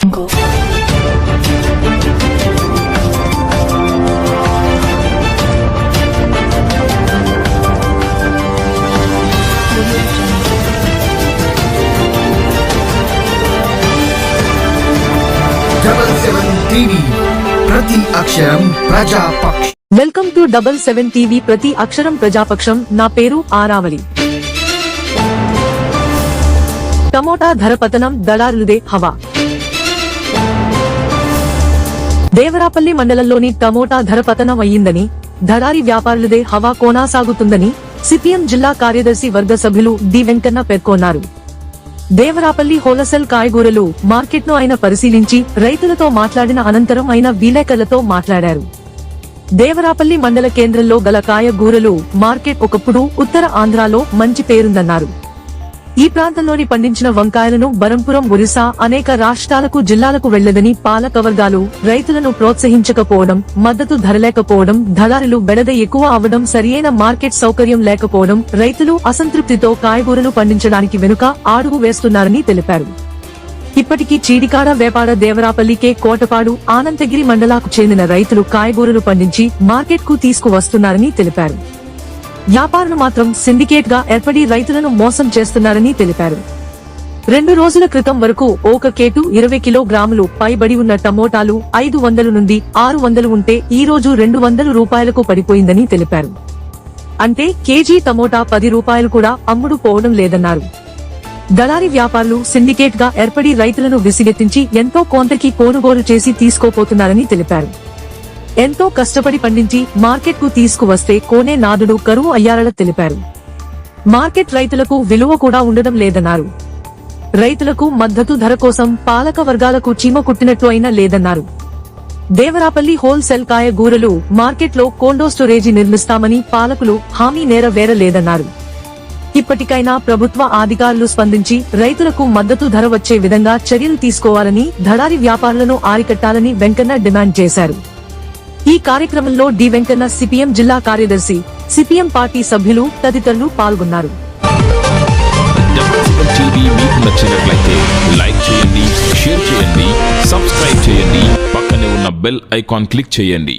Jungle. Audio Jungle. Double seven TV ప్రతి అక్షరం Prajapaksha welcome to double seven TV ప్రతి అక్షరం ప్రజాపక్షం నా పేరు ఆరావళి టమోటా ధర పతనం దళారులదే హవా దేవరాపల్లి మండలంలోని టమోటా ధర పతనం అయ్యిందని ధరారి వ్యాపారులదే హవా కొనసాగుతుందని సిపిఎం జిల్లా కార్యదర్శి వర్గ సభ్యులు డి వెంకన్న పేర్కొన్నారు. దేవరాపల్లి హోలసేల్ కాయగూరలు మార్కెట్ను ఆయన పరిశీలించి రైతులతో మాట్లాడిన అనంతరం ఆయన విలేకరులతో మాట్లాడారు. దేవరాపల్లి మండల కేంద్రంలో గల కాయగూరలు మార్కెట్ ఒకప్పుడు ఉత్తర ఆంధ్రాలో మంచి పేరుందన్నారు. ఈ ప్రాంతంలోని పండించిన వంకాయలను బరంపురం ఒరిసా అనేక రాష్ట్రాలకు జిల్లాలకు వెళ్ళదని పాలకవర్గాలు రైతులను ప్రోత్సహించకపోవడం మద్దతు ధర లేకపోవడం దళారులు బెడద ఎక్కువ అవ్వడం సరియైన మార్కెట్ సౌకర్యం లేకపోవడం రైతులు అసంతృప్తితో కాయగూరలు పండించడానికి వెనుక అడుగు వేస్తున్నారని తెలిపారు. ఇప్పటికీ చీడికాడ వేపాడ దేవరాపల్లికే కోటపాడు ఆనందగిరి మండలాకు చెందిన రైతులు కాయగూరలు పండించి మార్కెట్కు తీసుకువస్తున్నారని తెలిపారు. వ్యాపారులు మాత్రం సిండికేట్గా ఏర్పడి రైతులను మోసం చేస్తున్నారని తెలిపారు. రెండు రోజుల క్రితం వరకు ఒక కేటు ఇరవై కిలోగ్రాములు పైబడి ఉన్న టమోటాలు ఐదు వందల నుండి ఆరు వందలు ఉంటే ఈ రోజు రెండు వందల రూపాయలకు పడిపోయిందని తెలిపారు. అంటే కేజీ టమోటా పది రూపాయలు కూడా అమ్ముడు పోవడం లేదన్నారు. దళారి వ్యాపారులు సిండికేట్గా ఏర్పడి రైతులను విసిగెత్తించి ఎంతో కొంతకి కొనుగోలు చేసి తీసుకోపోతున్నారని తెలిపారు. ఎంతో కష్టపడి పండించి మార్కెట్కు తీసుకువస్తే కోనే నాదుడు కరువు అయ్యారని తెలిపారు. మార్కెట్ రైతులకు విలువ కూడా ఉండడం లేదన్నారు. రైతులకు మద్దతు ధర కోసం పాలక వర్గాలకు చీమ కుట్టినట్లు అయినా లేదన్నారు. దేవరాపల్లి హోల్సేల్ కాయగూరలు మార్కెట్లో కోల్డో స్టోరేజీ నిర్మిస్తామని పాలకులు హామీ నేరవేరలేదన్నారు ఇప్పటికైనా ప్రభుత్వ అధికారులు స్పందించి రైతులకు మద్దతు ధర వచ్చే విధంగా చర్యలు తీసుకోవాలని ధడారి వ్యాపారులను ఆరికట్టాలని వెంకన్న డిమాండ్ చేశారు. ఈ కార్యక్రమంలో డి వెంకన్న సిపిఎం జిల్లా కార్యదర్శి సిపిఎం పార్టీ సభ్యులు తదితరులు పాల్గొన్నారు. మీకు నచ్చినట్లయితే లైక్ చేయండి షేర్ చేయండి సబ్స్క్రైబ్ చేయండి. పక్కనే ఉన్న బెల్ ఐకాన్ క్లిక్ చేయండి.